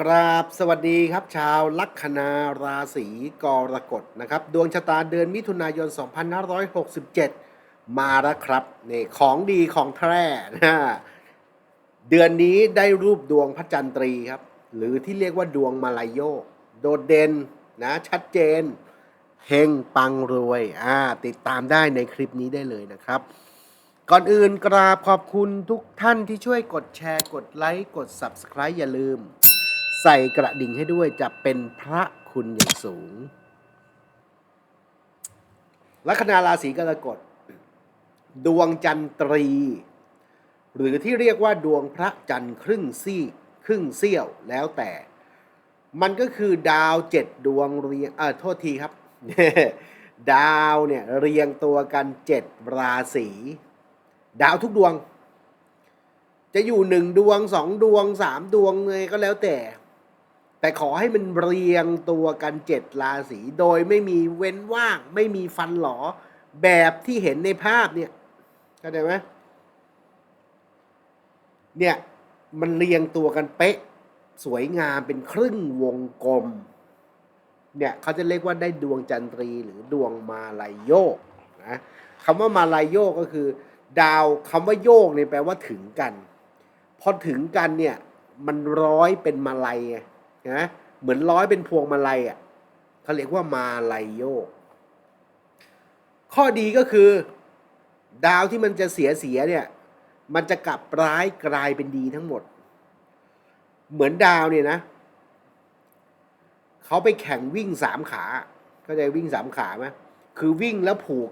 กราบสวัสดีครับชาวลัคนาราศีกรกฎนะครับ ดวงชะตาเดือนมิถุนายน 2567 มาแล้วครับนี่ของดีของแท้นะเดือนนี้ได้รูปดวงพระจันทรีครับ หรือที่เรียกว่าดวงมาลายโยก โดดเด่นนะชัดเจนเฮงปังรวยอ่าติดตามได้ในคลิปนี้ได้เลยนะครับก่อนอื่นกราบขอบคุณทุกท่านที่ช่วยกดแชร์ กดไลค์ กด Subscribe อย่าลืม ใส่กระดิ่งให้ด้วยจะเป็นพระคุณอย่างสูง ลัคนาราศีกรกฎ ดวงจันทรี หรือที่เรียกว่าดวงพระจันทร์ครึ่งซี่ครึ่งเสี้ยวแล้วแต่ มันก็คือดาวเจ็ดดวงเรียงเออโทษทีครับ ดาวเนี่ยเรียงตัวกันเจ็ดราศีดาวทุกดวง จะอยู่หนึ่งดวงสองดวงสามดวงเลยก็แล้วแต่ แต่ขอให้มันเรียงตัวกันเจ็ดราศีโดยไม่มีเว้นว่าง ไม่มีฟันหลอแบบที่เห็นในภาพเนี่ยเข้าใจไหมเนี่ยมันเรียงตัวกันเป๊ะ สวยงามเป็นครึ่งวงกลม เนี่ยเขาจะเรียกว่าได้ดวงจันทรีหรือดวงมาลายโยกนะคำว่ามาลายโยกก็คือ ดาวคำว่าโยกเนี่ยแปลว่าถึงกัน พอถึงกันเนี่ยมันร้อยเป็นมาลัยไง นะเหมือนร้อยเป็นพวงมาลัยอะเขาเรียกว่ามาลายโยก ข้อดีก็คือ ดาวที่มันจะเสียเสียเนี่ย มันจะกลับร้ายกลายเป็นดีทั้งหมด เหมือนดาวเนี่ยนะเขาไปแข่งวิ่งสามขาเข้าใจวิ่งสามขาไหมคือวิ่งแล้วผูก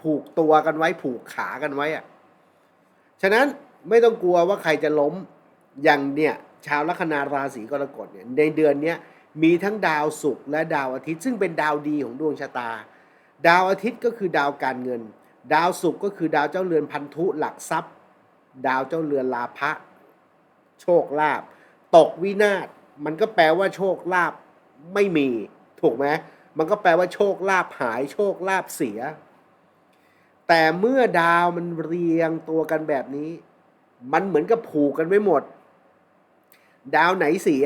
ผูกตัวกันไว้ผูกขากันไว้อะฉะนั้นไม่ต้องกลัวว่าใครจะล้มอย่างเนี่ย ชาวลัคนาราศีกรกฎเนี่ยในเดือนนี้มีทั้งดาวศุกร์และดาวอาทิตย์ ซึ่งเป็นดาวดีของดวงชะตา ดาวอาทิตย์ก็คือดาวการเงิน ดาวศุกร์ก็คือดาวเจ้าเรือนพันธุหลักทรัพย์ ดาวเจ้าเรือนลาภะโชคลาภตกวินาศมันก็แปลว่าโชคลาภไม่มีถูกไหมมันก็แปลว่าโชคลาภหายโชคลาภเสีย แต่เมื่อดาวมันเรียงตัวกันแบบนี้ มันเหมือนกับผูกกันไว้หมด ดาวไหนเสีย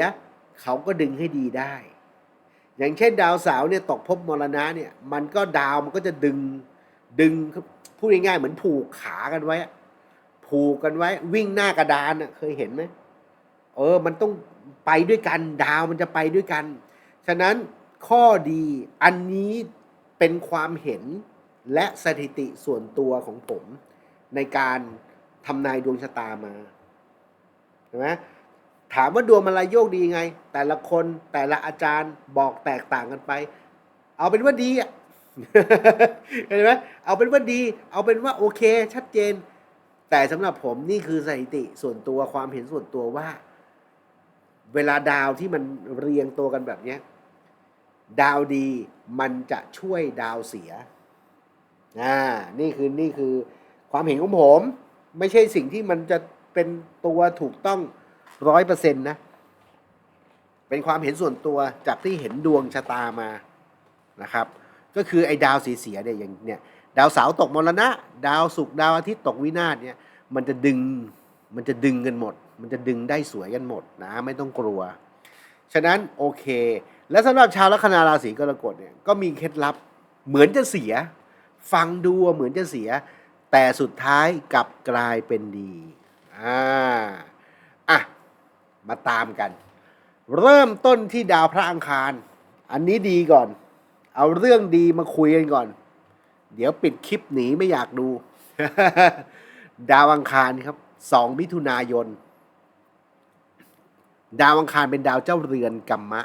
เขาก็ดึงให้ดีได้ อย่างเช่นดาวเสาร์เนี่ยตกภพมรณะเนี่ยมันก็ดาวมันก็จะดึงดึงพูดง่ายๆเหมือนผูกขากันไว้ ผูกกันไว้ วิ่งหน้ากระดานเคยเห็นไหมเออ มันต้องไปด้วยกัน ดาวมันจะไปด้วยกัน ฉะนั้นข้อดีอันนี้เป็นความเห็นและสถิติส่วนตัวของผม ในการทำนายดวงชะตามาเห็นไหม ถามว่าดวงมันรายโยกดีไง แต่ละคนแต่ละอาจารย์บอกแตกต่างกันไป เอาเป็นว่าดีอะเห็นไหมเอาเป็นว่าดี เอาเป็นว่าโอเค ชัดเจน แต่สำหรับผมนี่คือสถิติส่วนตัวความเห็นส่วนตัวว่า เวลาดาวที่มันเรียงตัวกันแบบเนี้ยดาวดีมันจะช่วยดาวเสียอ่านี่คือนี่คือความเห็นของผม ไม่ใช่สิ่งที่มันจะเป็นตัวถูกต้อง ร้อยเปอร์เซ็นต์นะ เป็นความเห็นส่วนตัวจากที่เห็นดวงชะตามานะครับ ก็คือไอ้ดาวเสียเนี่ยอย่างเนี่ยดาวเสาร์ตกมรณะ ดาวศุกร์ดาวอาทิตย์ตกวินาศเนี่ยมันจะดึงมันจะดึงกันหมด มันจะดึงได้สวยกันหมดนะไม่ต้องกลัว ฉะนั้นโอเค และสำหรับชาวลัคนาราศีกรกฎเนี่ยก็มีเคล็ดลับเหมือนจะเสีย ฟังดูเหมือนจะเสีย แต่สุดท้ายกลับกลายเป็นดีอ่า มาตามกัน เริ่มต้นที่ดาวพระอังคาร อันนี้ดีก่อน เอาเรื่องดีมาคุยกันก่อน เดี๋ยวปิดคลิปหนีไม่อยากดู ดาวอังคารครับสองมิถุนายน ดาวอังคารเป็นดาวเจ้าเรือนกัมมะ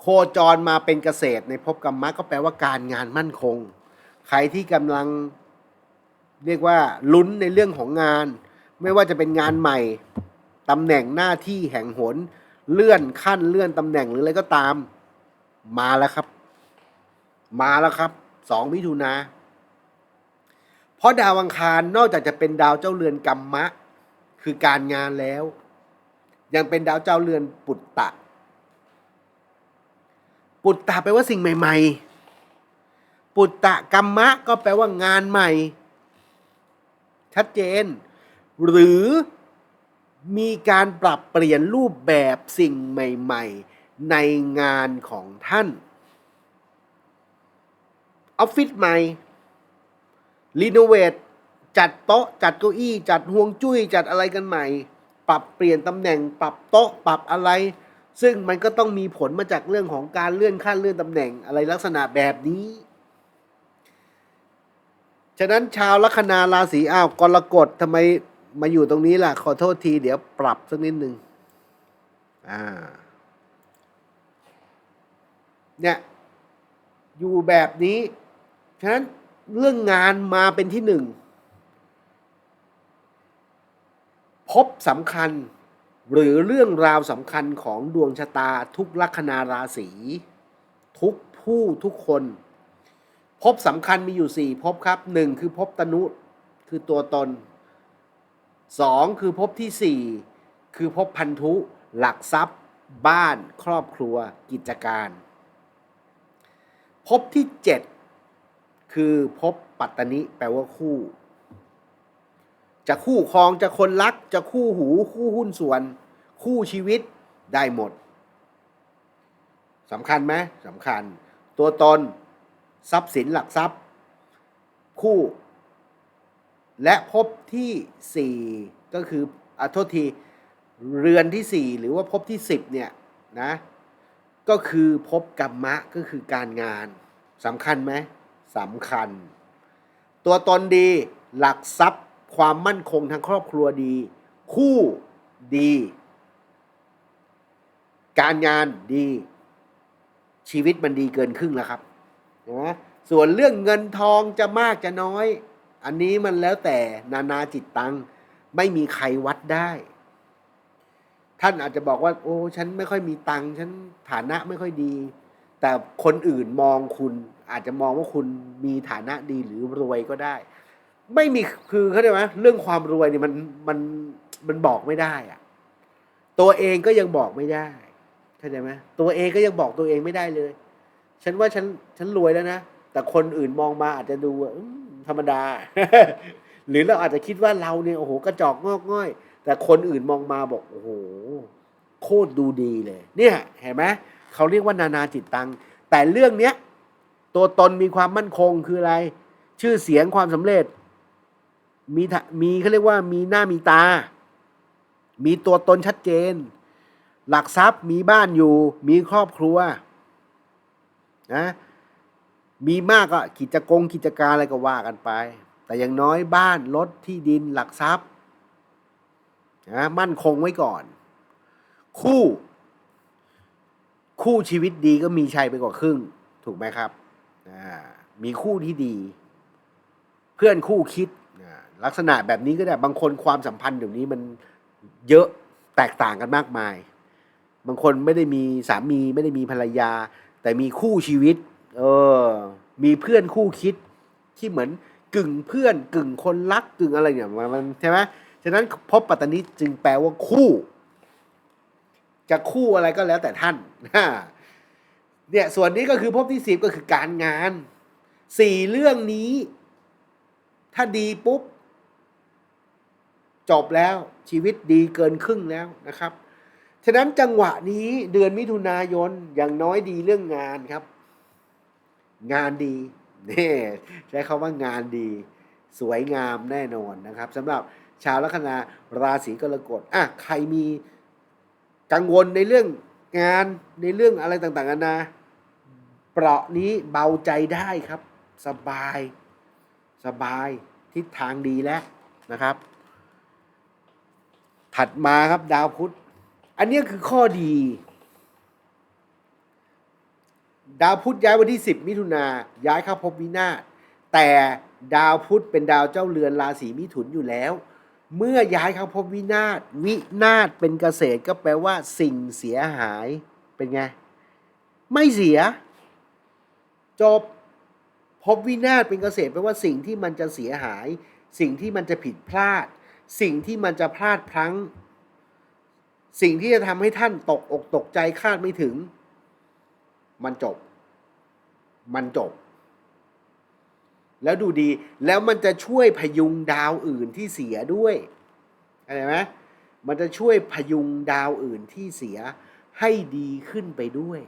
โคจรมาเป็นเกษตรในภพกัมมะก็แปลว่าการงานมั่นคง ใครที่กำลังเรียกว่าลุ้นในเรื่องของงาน ไม่ว่าจะเป็นงานใหม่ ตำแหน่งหน้าที่แห่งหน เลื่อนขั้นเลื่อนตำแหน่งหรืออะไรก็ตาม มาแล้วครับ มาแล้วครับสองมิถุนาเพราะดาวอังคารนอกจากจะเป็นดาวเจ้าเรือนกัมมะ คือการงานแล้ว ยังเป็นดาวเจ้าเรือนปุตตะ ปุตตะแปลว่าสิ่งใหม่ ๆ ปุตตะกัมมะก็แปลว่างานใหม่ ชัดเจน หรือ มีการปรับเปลี่ยนรูปแบบสิ่งใหม่ ๆ ในงานของท่าน ออฟฟิศใหม่ รีโนเวท จัดโต๊ะ จัดเก้าอี้ จัดห่วงจุ้ย จัดอะไรกันใหม่ ปรับเปลี่ยนตำแหน่ง ปรับโต๊ะ ปรับอะไร ซึ่งมันก็ต้องมีผลมาจากเรื่องของการเลื่อนขั้นเลื่อนตำแหน่งอะไรลักษณะแบบนี้ฉะนั้นชาวลัคนาราศีอ้าวกรกฎทำไม มาอยู่ตรงนี้ล่ะ ขอโทษทีเดี๋ยวปรับสักนิดนึงอ่า เนี่ย อยู่แบบนี้ ฉะนั้นเรื่องงานมาเป็นที่หนึ่ง พบสำคัญ หรือเรื่องราวสำคัญของดวงชะตาทุกลัคนาราศี ทุกผู้ทุกคน พบสำคัญมีอยู่สี่พบครับหนึ่งคือพบตนุ คือตัวตน สองคือพบที่สี่คือพบพันธุ หลักทรัพย์ บ้านครอบครัวกิจการพบที่เจ็ดคือพบปัตตนิแปลว่าคู่ จะคู่ครองจะคนรัก จะคู่หู คู่หุ้นส่วน คู่ชีวิตได้หมดสำคัญไหมสำคัญ ตัวตน ทรัพย์สินหลักทรัพย์ คู่ และพบที่สี่ก็คืออโทษที เรือนที่สี่หรือว่าพบที่สิบเนี่ยนะ ก็คือพบกรรมะก็คือการงานสำคัญไหมสำคัญ ตัวตนดีหลักทรัพย์ความมั่นคงทางครอบครัวดี คู่ดี การงานดี ชีวิตมันดีเกินครึ่งแล้วครับนะส่วนเรื่องเงินทองจะมากจะน้อย อันนี้มันแล้วแต่นานาจิตตัง ไม่มีใครวัดได้ ท่านอาจจะบอกว่า โอ้ ฉันไม่ค่อยมีตังค์ฉันฐานะไม่ค่อยดี แต่คนอื่นมองคุณอาจจะมองว่าคุณมีฐานะดีหรือรวยก็ได้ ไม่มีคือเขาใจไหมเรื่องความรวยเนี่ยมันมันมันบอกไม่ได้อะตัวเองก็ยังบอกไม่ได้เข้าใจไหมตัวเองก็ยังบอกตัวเองไม่ได้เลย ฉันว่าฉันฉันรวยแล้วนะแต่คนอื่นมองมาอาจจะดูว่า ธรรมดา หรือเราอาจจะคิดว่าเราเนี่ยโอ้โหกระจอกงอกง่อย แต่คนอื่นมองมาบอกโอ้โหโคตรดูดีเลย เนี่ยเห็นไหมเขาเรียกว่านานาจิตตัง แต่เรื่องเนี้ยตัวตนมีความมั่นคงคืออะไร ชื่อเสียงความสำเร็จ มีมีเขาเรียกว่ามีหน้ามีตา มีตัวตนชัดเจน หลักทรัพย์มีบ้านอยู่ มีครอบครัวนะ มีมากก็กิจกงกิจการอะไรก็ว่ากันไป แต่อย่างน้อยบ้านรถที่ดินหลักทรัพย์นะมั่นคงไว้ก่อน คู่ คู่ชีวิตดีก็มีชัยไปกว่าครึ่ง ถูกไหมครับมีคู่ที่ดี เพื่อนคู่คิดลักษณะแบบนี้ก็ได้บางคนความสัมพันธ์เดี๋ยวนี้มันเยอะแตกต่างกันมากมาย บางคนไม่ได้มีสามีไม่ได้มีภรรยา แต่มีคู่ชีวิต เออ มีเพื่อนคู่คิดที่เหมือนกึ่งเพื่อนกึ่งคนรักกึ่งอะไรเนี่ยมันใช่ไหมฉะนั้นพบปัตตานีจึงแปลว่าคู่ จะคู่อะไรก็แล้วแต่ท่านเนี่ยส่วนนี้ก็คือพบที่สิบก็คือการงานสี่เรื่องนี้ ถ้าดีปุ๊บ จบแล้วชีวิตดีเกินครึ่งแล้วนะครับ ฉะนั้นจังหวะนี้เดือนมิถุนายนอย่างน้อยดีเรื่องงานครับ งานดีนี่ใช้คาว่างานดี สวยงามแน่นอนนะครับสำหรับชาวลัคนาราศีกรกฎอะใครมีกังวลในเรื่องงานในเรื่องอะไรต่างๆนานาเปราะนี้เบาใจได้ครับ สบาย สบายทิศทางดีแล้วนะครับ ถัดมาครับดาวพุธ อันนี้คือข้อดี ดาวพุธย้ายวันที่ 10 มิถุนาย้ายเข้าภพวินาศแต่ดาวพุธเป็นดาวเจ้าเรือนราศีมิถุนอยู่แล้ว เมื่อย้ายเข้าภพวินาศวินาศเป็นเกษตรก็แปลว่า สิ่งเสียหายเป็นไง ไม่เสีย จบภพวินาศเป็นเกษตรแปลว่าสิ่งที่มันจะเสียหาย สิ่งที่มันจะผิดพลาด สิ่งที่มันจะพลาดพลั้ง สิ่งที่จะทำให้ท่านตกอกตกใจคาดไม่ถึง มันจบ มันจบ แล้วดูดีแล้วมันจะช่วยพยุงดาวอื่นที่เสียด้วยอะไรไหมมันจะช่วยพยุงดาวอื่นที่เสียให้ดีขึ้นไปด้วย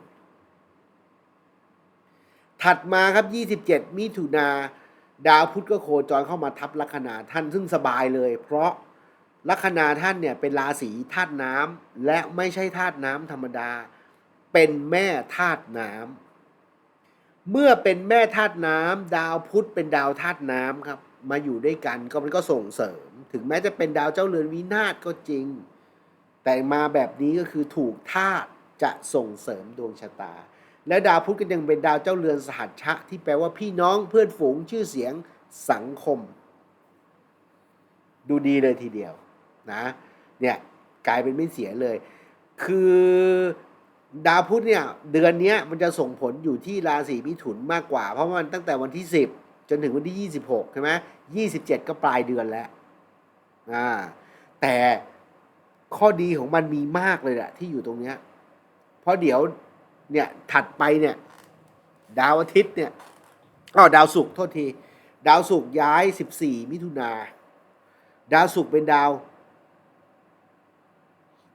ถัดมาครับ 27 มิถุนาดาวพุธก็โคจรเข้ามาทับลัคนาท่านซึ่งสบายเลย เพราะลัคนาท่านเนี่ยเป็นราศีธาตุน้ำและไม่ใช่ธาตุน้ำธรรมดา เป็นแม่ธาตุน้ำเมื่อเป็นแม่ธาตุน้ำดาวพุธเป็นดาวธาตุน้ำครับ มาอยู่ด้วยกันก็มันก็ส่งเสริม ถึงแม้จะเป็นดาวเจ้าเรือนวินาศก็จริง แต่มาแบบนี้ก็คือถูกธาตุจะส่งเสริมดวงชะตา และดาวพุธก็ยังเป็นดาวเจ้าเรือนสหัชชะ ที่แปลว่าพี่น้องเพื่อนฝูงชื่อเสียงสังคม ดูดีเลยทีเดียวนะเนี่ยกลายเป็นไม่เสียเลย คือ ดาวพุธเนี่ยเดือนนี้มันจะส่งผลอยู่ที่ราศีมิถุนมากกว่า เพราะว่ามันตั้งแต่วันที่ 10 จนถึงวันที่ 26ใช่ไหม27ก็ปลายเดือนแล้วอ่าแต่ข้อดีของมันมีมากเลยแหละที่อยู่ตรงเนี้ยเพราะเดี๋ยวเนี่ยถัดไปเนี่ยดาวอาทิตย์เนี่ยอ๋อดาวศุกร์โทษที ดาวศุกร์ย้าย 14 มิถุนา ดาวศุกร์เป็นดาว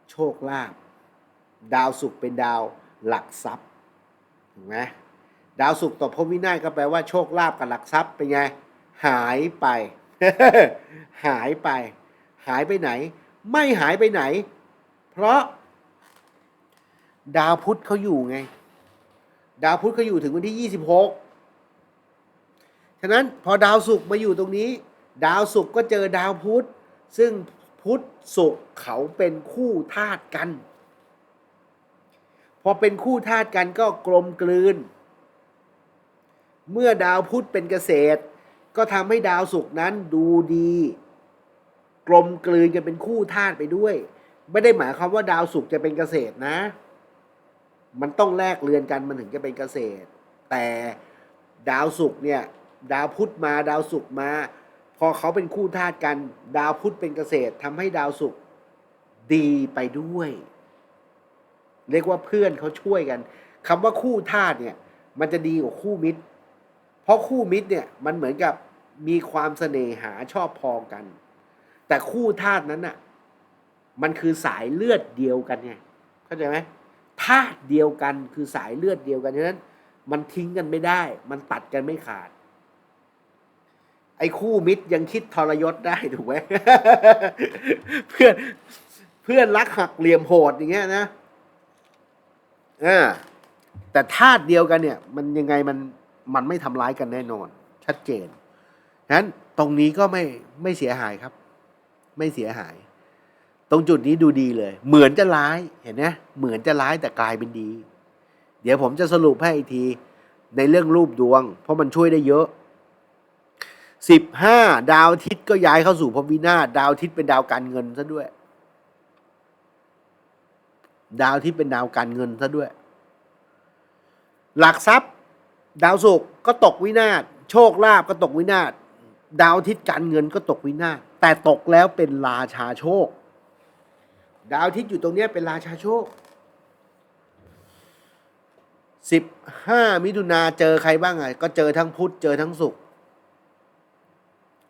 โชคลาภ ดาวศุกร์เป็นดาวหลักทรัพย์ถูกไหมดาวศุกร์ต่อพบวินาศก็แปลว่าโชคลาภกับหลักทรัพย์เป็นไง หายไป หายไป หายไปไหน ไม่หายไปไหน เพราะ ดาวพุธเขาอยู่ไง ดาวพุธเขาอยู่ถึงวันที่ 26 ฉะนั้นพอดาวศุกร์มาอยู่ตรงนี้ ดาวศุกร์ก็เจอดาวพุธซึ่งพุธศุกร์เขาเป็นคู่ธาตุกัน อเป็นคู่ธาตุกันก็กลมกลืน เมื่อดาวพุธเป็นเกษตร ก็ทำให้ดาวศุกร์นั้นดูดี กลมกลืนกันเป็นคู่ธาตุไปด้วย ไม่ได้หมายความว่าดาวศุกร์จะเป็นเกษตรนะ มันต้องแลกเรือนกันมันถึงจะเป็นเกษตร แต่ดาวศุกร์เนี่ยดาวพุธมาดาวศุกร์มา พอเขาเป็นคู่ธาตุกัน ดาวพุธเป็นเกษตรทำให้ดาวศุกร์ดีไปด้วย เรียกว่าเพื่อนเขาช่วยกันคำว่าคู่ธาตุเนี่ย มันจะดีกว่าคู่มิตร เพราะคู่มิตรเนี่ยมันเหมือนกับมีความเสน่หาชอบพอกัน แต่คู่ธาตุนั้นน่ะมันคือสายเลือดเดียวกันไงเข้าใจไหมธาตุเดียวกันคือสายเลือดเดียวกันฉะนั้น มันทิ้งกันไม่ได้ มันตัดกันไม่ขาด ไอ้คู่มิตรยังคิดทรยศได้ถูกไหมเพื่อนเพื่อนรักหักเหลี่ยมโหดอย่างเงี้ยนะ อ่าแต่ธาตุเดียวกันเนี่ย มันยังไงมันมันไม่ทำร้ายกันแน่นอน ชัดเจนฉะนั้นตรงนี้ก็ไม่ไม่เสียหายครับ ไม่เสียหาย ตรงจุดนี้ดูดีเลย เหมือนจะร้ายเห็นไหมเหมือนจะร้ายแต่กลายเป็นดี เดี๋ยวผมจะสรุปให้อีกทีในเรื่องรูปดวง เพราะมันช่วยได้เยอะสิบห้าดาวอาทิตย์ก็ย้ายเข้าสู่พวินาศดาวอาทิตย์เป็นดาวการเงินซะด้วย ดาวทิตย์เป็นดาวการเงินซะด้วย หลักทรัพย์ ดาวศุกร์ก็ตกวินาศโชคลาภก็ตกวินาศดาวอาทิตย์การเงินก็ตกวินาศแต่ตกแล้วเป็นราชาโชค ดาวอาทิตย์อยู่ตรงนี้เป็นราชาโชคสิบห้ามิถุนาเจอใครบ้างไงก็เจอทั้งพุธเจอทั้งศุกร์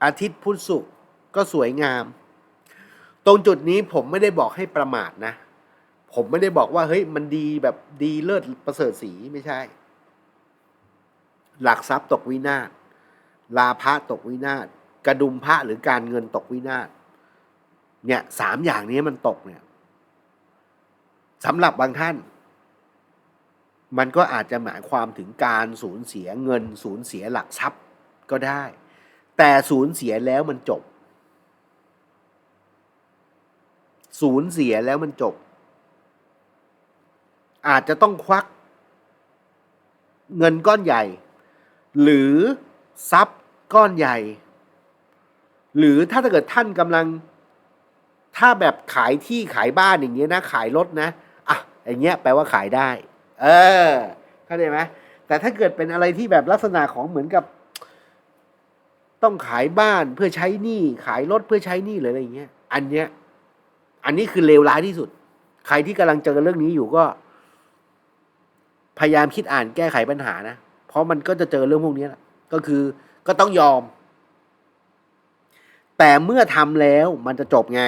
อาทิตย์พุธศุกร์ก็สวยงาม ตรงจุดนี้ผมไม่ได้บอกให้ประมาทนะ ผมไม่ได้บอกว่าเฮ้ยมันดีแบบดีเลิศประเสริฐสีไม่ใช่ หลักทรัพย์ตกวินาศลาภะตกวินาศกระดุมพระหรือการเงินตกวินาศเนี่ยสามอย่างนี้มันตกเนี่ยสำหรับบางท่าน มันก็อาจจะหมายความถึงการสูญเสียเงิน สูญเสียหลักทรัพย์ก็ได้ แต่สูญเสียแล้วมันจบ สูญเสียแล้วมันจบ อาจจะต้องควักเงินก้อนใหญ่ หรือทรัพย์ก้อนใหญ่ หรือถ้าเกิดท่านกำลัง ถ้าแบบขายที่ขายบ้านอย่างเงี้ยนะ ขายรถนะอะอย่างเงี้ยแปลว่าขายได้ เออเข้าใจไหมแต่ถ้าเกิดเป็นอะไรที่แบบลักษณะของเหมือนกับ ต้องขายบ้านเพื่อใช้หนี้ขายรถเพื่อใช้หนี้หรืออะไรอย่างเงี้ย อันเนี้ย อันนี้คือเลวร้ายที่สุด ใครที่กำลังเจอเรื่องนี้อยู่ก็ พยายามคิดอ่านแก้ไขปัญหานะ เพราะมันก็จะเจอเรื่องพวกนี้แหละก็คือก็ต้องยอม แต่เมื่อทำแล้วมันจะจบไง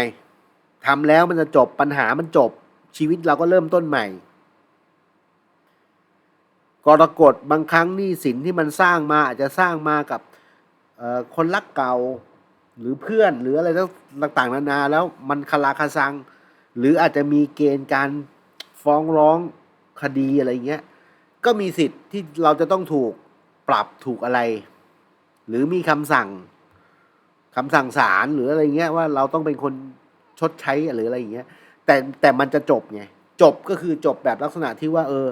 ทำแล้วมันจะจบปัญหามันจบ ชีวิตเราก็เริ่มต้นใหม่กรกฎบางครั้งหนี้สินที่มันสร้างมาอาจจะสร้างมากับคนรักเก่าหรือเพื่อนหรืออะไรต่างๆนานาแล้วมันคาราคาซัง หรืออาจจะมีเกณฑ์การฟ้องร้องคดีอะไรเงี้ย ก็มีสิทธิ์ที่เราจะต้องถูกปรับถูกอะไร หรือมีคำสั่งคำสั่งศาลหรืออะไรเงี้ยว่าเราต้องเป็นคนชดใช้หรืออะไรอย่างเงี้ย แต่แต่มันจะจบไงจบก็คือจบแบบลักษณะที่ว่า เออ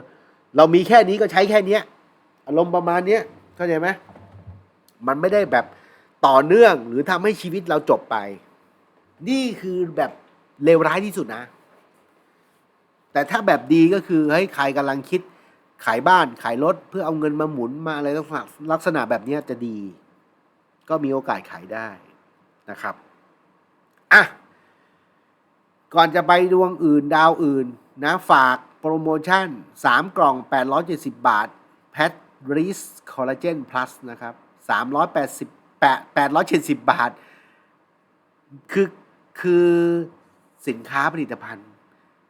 เรามีแค่นี้ก็ใช้แค่เนี้ยอารมณ์ประมาณเนี้ยเข้าใจไหมมันไม่ได้แบบต่อเนื่องหรือทำให้ชีวิตเราจบไป นี่คือแบบเลวร้ายที่สุดนะ แต่ถ้าแบบดีก็คือเฮ้ยใครกำลังคิด ขายบ้านขายรถเพื่อเอาเงินมาหมุนมาอะไรลักษณะลักษณะแบบนี้จะดี ก็มีโอกาสขายได้นะครับอะก่อนจะไปดวงอื่นดาวอื่นนะฝากโปรโมชั่น 3 กล่อง 870 บาทแพทริสคอลลาเจนพลัสนะครับ380 870 บาท คือคือสินค้าผลิตภัณฑ์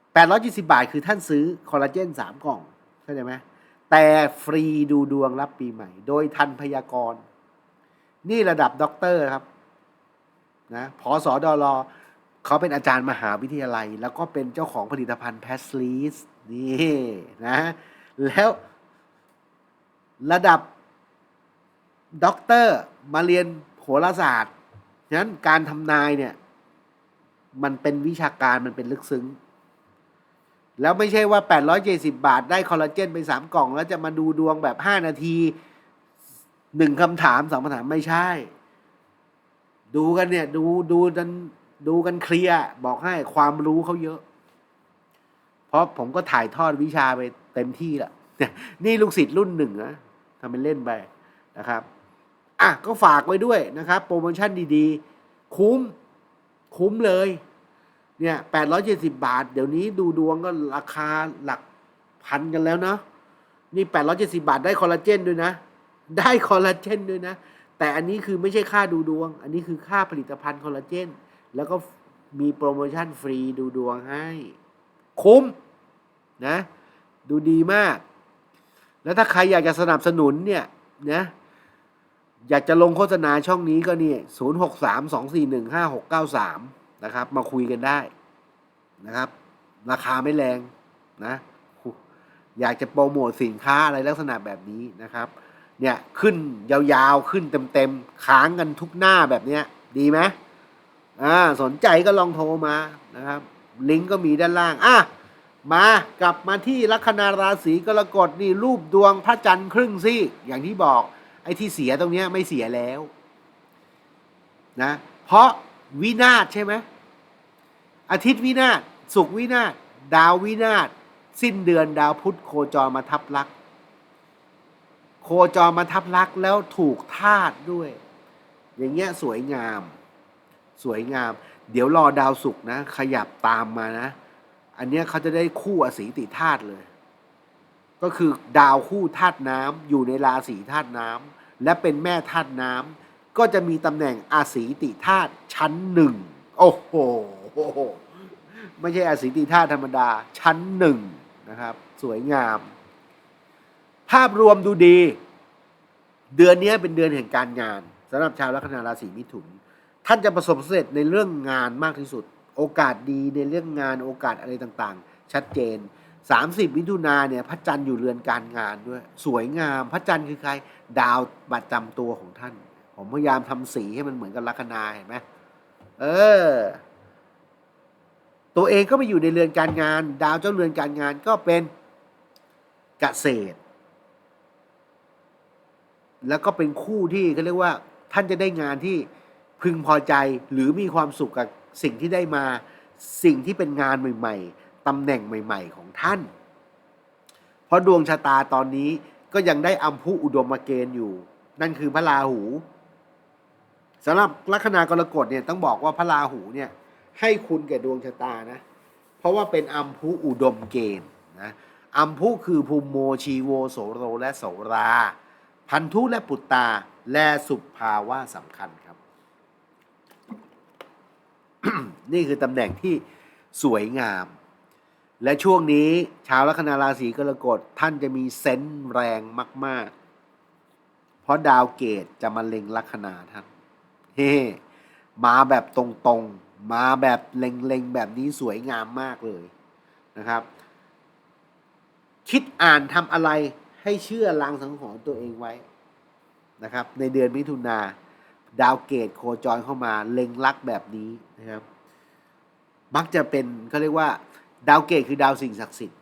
870 บาท คือท่านซื้อคอลลาเจน 3 กล่อง เข้าใจไหมแต่ฟรีดูดวงรับปีใหม่ โดยทันพยากรณ์ นี่ระดับด็อกเตอร์ครับนะพอสอดอรอเขาเป็นอาจารย์มหาวิทยาลัย แล้วก็เป็นเจ้าของผลิตภัณฑ์แพสลีสนี่นะแล้วระดับด็อกเตอร์มาเรียนโหราศาสตร์ฉะนั้นการทำนายเนี่ย มันเป็นวิชาการมันเป็นลึกซึ้ง แล้วไม่ใช่ว่า 870 บาทได้คอลลาเจนไป 3 กล่อง แล้วจะมาดูดวงแบบ 5 นาทีหนึ่งคำถามสองคำถามไม่ใช่ ดูกันเนี่ย ดูดูกันดูกันเคลียร์บอกให้ความรู้เขาเยอะ เพราะผมก็ถ่ายทอดวิชาไปเต็มที่ละนี่ลูกศิษย์รุ่นหนึ่งนะทำเป็นเล่นไปนะครับอะก็ฝากไว้ด้วยนะครับ โปรโมชั่นดีๆ คุ้ม คุ้มเลย เนี่ยแปดร้อยเจ็ดสิบาท เดี๋ยวนี้ดูดวงก็ราคาหลักพันกันแล้วเนาะนี่แปดร้อยเจ็ดสิบาทได้คอลลาเจนด้วยนะ ได้คอลลาเจนด้วยนะ แต่อันนี้คือไม่ใช่ค่าดูดวง อันนี้คือค่าผลิตภัณฑ์คอลลาเจน แล้วก็มีโปรโมชั่นฟรีดูดวงให้ คุ้มนะ ดูดีมาก แล้วถ้าใครอยากจะสนับสนุนเนี่ยนะอยากจะลงโฆษณาช่องนี้ก็นี่ศูนย์หกสามสองสี่หนึ่งห้าหกเก้าสาม นะครับ มาคุยกันได้นะครับ ราคาไม่แรงนะ อยากจะโปรโมทสินค้าอะไรลักษณะแบบนี้นะครับ เนี่ยขึ้นยาวๆขึ้นเต็มๆค้างกันทุกหน้าแบบเนี้ย ดีไหมอ่าสนใจก็ลองโทรมานะครับ ลิงก์ก็มีด้านล่างอะมากลับมาที่ลัคนาราศีกรกฎนี่รูปดวงพระจันทร์ครึ่งซี่อย่างที่บอก ไอ้ที่เสียตรงเนี้ยไม่เสียแล้ว นะ เพราะ วินาศใช่ไหมอาทิตย์วินาศศุกวินาศดาววินาศสิ้นเดือนดาวพุธโคจรมาทับลัก โคจรมาทับลักแล้วถูกธาตุด้วย อย่างเงี้ยสวยงาม สวยงาม เดี๋ยวรอดาวศุกนะ ขยับตามมานะ อันเนี้ยเขาจะได้คู่อสีติธาตุเลย ก็คือดาวคู่ธาตุน้ำอยู่ในราศีธาตุน้ำและเป็นแม่ธาตุน้ำ ก็จะมีตำแหน่งอาศีติธาตุชั้นหนึ่งโอ้โหไม่ใช่อาศีติธาตุธรรมดาชั้นหนึ่งนะครับ สวยงาม ภาพรวมดูดี เดือนนี้เป็นเดือนแห่งการงานสำหรับชาวลัคนาราศีมิถุน ท่านจะประสบสำเร็จในเรื่องงานมากที่สุด โอกาสดีในเรื่องงานโอกาสอะไรต่างๆ ชัดเจน 30 มิถุนาเนี่ยพระจันทร์อยู่เรือนการงานด้วย สวยงาม พระจันทร์คือใคร ดาวประจำตัวของท่าน ผมพยายามทำสีให้มันเหมือนกับลัคนาเห็นไหมเออ ตัวเองก็ไปอยู่ในเรือนการงาน ดาวเจ้าเรือนการงานก็เป็นเกษตร แล้วก็เป็นคู่ที่เขาเรียกว่า ท่านจะได้งานที่พึงพอใจหรือมีความสุขกับสิ่งที่ได้มาสิ่งที่เป็นงานใหม่ ๆตำแหน่งใหม่ ๆ ของท่าน เพราะดวงชะตาตอนนี้ก็ยังได้อัมพุอุดมเกณฑ์อยู่ นั่นคือพระราหู สำหรับลัคนากรกฎเนี่ยต้องบอกว่าพระราหูเนี่ยให้คุณแก่ดวงชะตานะ เพราะว่าเป็นอัมพุอุดมเกณฑ์นะอัมพุคือภูมิโมชีโวโสโรและโสรา พันธุและปุตตาและสุภาวะสำคัญครับ นี่คือตำแหน่งที่สวยงาม และช่วงนี้ชาวลัคนาราศีกรกฎท่านจะมีเซนส์แรงมาก ๆ เพราะดาวเกตจะมาเล็งลัคนาท่าน เฮ้มาแบบตรงๆ มาแบบเล็งๆ แบบนี้สวยงามมากเลยนะครับ คิดอ่านทำอะไรให้เชื่อลางสังหรณ์ตัวเองไว้นะครับ ในเดือนมิถุนาดาวเกตโคจรเข้ามาเล็งลักแบบนี้นะครับ มักจะเป็นเขาเรียกว่า ดาวเกตคือดาวสิ่งศักดิ์สิทธิ์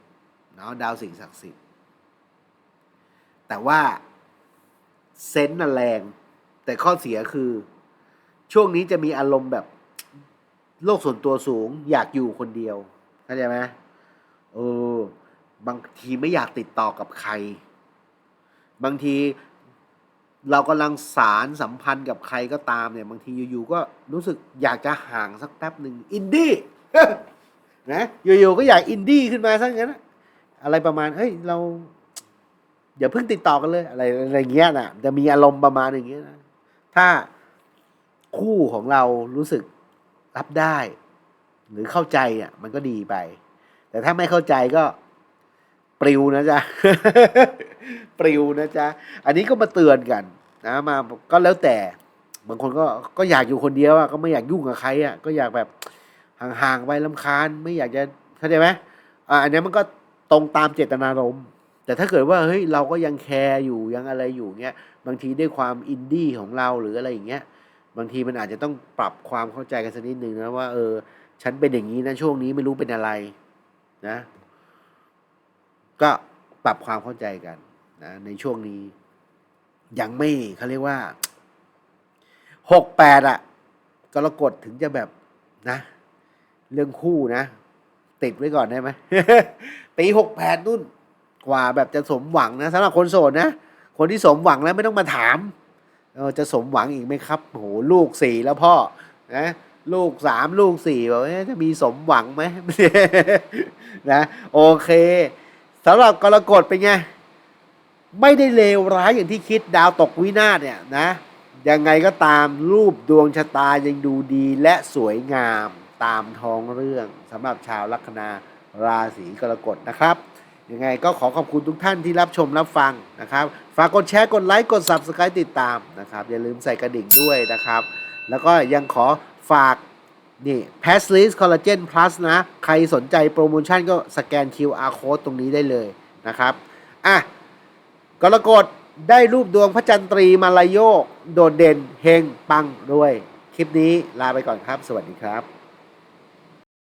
เนาะดาวสิ่งศักดิ์สิทธิ์ แต่ว่าเซนส์น่ะแรงแต่ข้อเสียคือ ช่วงนี้จะมีอารมณ์แบบโลกส่วนตัวสูง อยากอยู่คนเดียวเข้าใจไหมเออบางทีไม่อยากติดต่อกับใคร บางทีเรากำลังสารสัมพันธ์กับใครก็ตามเนี่ย บางทีอยู่ๆก็รู้สึกอยากจะห่างสักแป๊บหนึ่งอินดี้นะอยู่ๆก็อยากอินดี้ขึ้นมาซะงั้นนะอะไรประมาณเฮ้ยเราอย่าเพิ่งติดต่อกันเลย อะไรอะไรเงี้ยนะจะมีอารมณ์ประมาณอย่างเงี้ยนะถ้า คู่ของเรารู้สึกรับได้ หรือเข้าใจอะ มันก็ดีไป แต่ถ้าไม่เข้าใจก็ปลิวนะจ๊ะปลิวนะจ๊ะอันนี้ก็มาเตือนกัน นะมาก็แล้วแต่บางคนก็ก็อยากอยู่คนเดียวอะก็ไม่อยากยุ่งกับใครอะก็อยากแบบห่างๆไปลำคาญ ไม่อยากจะเข้าใจไหมอ่าอันนี้มันก็ตรงตามเจตนารมณ์แต่ถ้าเกิดว่าเฮ้ยเราก็ยังแคร์อยู่ยังอะไรอยู่เงี้ยบางทีด้วยความอินดี้ของเราหรืออะไรอย่างเงี้ย บางทีมันอาจจะต้องปรับความเข้าใจกันสักนิดหนึ่งนะว่าเออ ฉันเป็นอย่างนี้นะช่วงนี้ไม่รู้เป็นอะไรนะ ก็ปรับความเข้าใจกันนะในช่วงนี้ ยังไม่เขาเรียกว่าหกแปดอะกรกฎถึงจะแบบนะ เรื่องคู่นะ ติดไว้ก่อนได้ไหมปีหกแปดนู่นกว่าแบบจะสมหวังนะสำหรับคนโสดนะ คนที่สมหวังแล้วไม่ต้องมาถาม เออจะสมหวังอีกไหมครับโหลูกสี่แล้วพ่อนะลูกสามลูกสี่บอกว่าจะมีสมหวังไหมนะโอเคสำหรับกรกฎเป็นไงไม่ได้เลวร้ายอย่างที่คิดดาวตกวินาศเนี่ยนะยังไงก็ตามรูปดวงชะตายังดูดีและสวยงามตามท้องเรื่องสำหรับชาวลัคนาราศีกรกฎนะครับ ยังไงก็ขอขอบคุณทุกท่านที่รับชมรับฟังนะครับ ฝากกดแชร์กดไลค์กด Subscribe ติดตามนะครับ อย่าลืมใส่กระดิ่งด้วยนะครับ แล้วก็ยังขอฝากนี่ p a s s l i s Collagen Plus นะ ใครสนใจโปรโมชั่นก็สแกน QR Code ตรงนี้ได้เลยนะครับ อะกรกฎได้รูปดวงพระจันทรีมาลายโยก โดดเด่นเฮงปังรวย คลิปนี้ลาไปก่อนครับ สวัสดีครับ